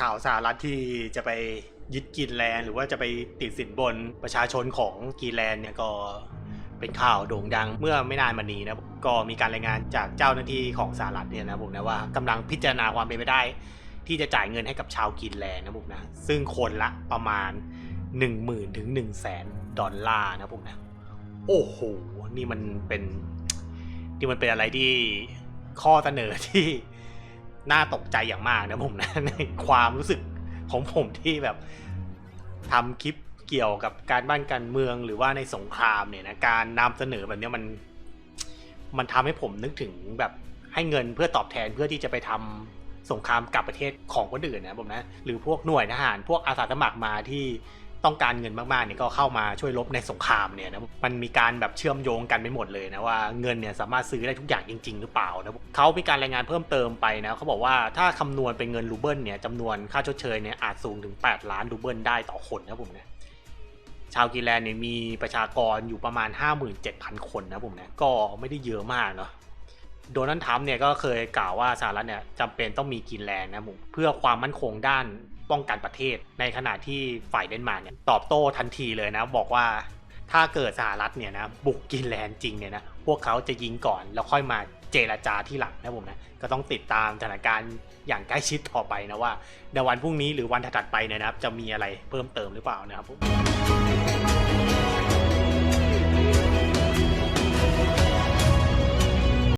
ข่าวสหรัฐที่จะไปยึดกีนแลนด์หรือว่าจะไปติดสินบนประชาชนของกีนแลนด์เนี่ยก็เป็นข่าวโด่งดังเมื่อไม่นานมานี้นะก็มีการรายงานจากเจ้าหน้าที่ของสหรัฐเนี่ยนะผมนะว่ากำลังพิจารณาความเป็นไปได้ ที่จะจ่ายเงินให้กับชาวกีนแลนด์นะผมนะซึ่งคนละประมาณ 1 0,000ถึง1 0 0 0 0แสนดอลลาร์นะผมนะโอ้โหนี่มันเป็นนี่มันเป็นอะไรที่ข้อเสนอที่ น่าตกใจอย่างมากนะผมนะในความรู้สึกของผมที่แบบทำคลิปเกี่ยวกับการบ้านการเมืองหรือว่าในสงครามเนี่ยนะการนำเสนอแบบนี้มัน มันทำให้ผมนึกถึงแบบให้เงินเพื่อตอบแทนเพื่อที่จะไปทำสงครามกับประเทศของคนอื่นนะผมนะหรือพวกหน่วยทหารพวกอาสาสมัครมาที่ ต้องการเงินมากๆเนี่ยก็เข้ามาช่วยรบในสงครามเนี่ยนะมันมีการแบบเชื่อมโยงกันไปหมดเลยนะว่าเงินเนี่ยสามารถซื้อได้ทุกอย่างจริง ๆ หรือเปล่านะเขามีการรายงานเพิ่มเติมไปนะเขาบอกว่าถ้าคำนวณเป็นเงินรูเบิลเนี่ยจำนวนค่าชดเชยเนี่ยอาจสูงถึง 8 ล้านรูเบิลได้ต่อคนนะผมนะชาวกีแลนเนี่ยมีประชากรอยู่ประมาณ 57,000 คนนะผมนะก็ไม่ได้เยอะมากเนาะโดนัลด์ทรัมป์เนี่ยก็เคยกล่าวว่าสหรัฐเนี่ยจำเป็นต้องมีกรีนแลนด์นะผมเพื่อความมั่นคงด้าน ป้องกันประเทศ ในขณะที่ฝ่ายเดนมาร์กเนี่ยตอบโต้ทันทีเลยนะ บอกว่าถ้าเกิดสหรัฐเนี่ยนะบุกกินแลนด์จริงเนี่ยนะพวกเขาจะยิงก่อนแล้วค่อยมาเจรจาที่หลังนะผมนะก็ต้องติดตามสถานการณ์อย่างใกล้ชิดต่อไปนะว่าในวันพรุ่งนี้หรือวันถัดไปเนี่ยนะครับจะมีอะไรเพิ่มเติมหรือเปล่านะครับผม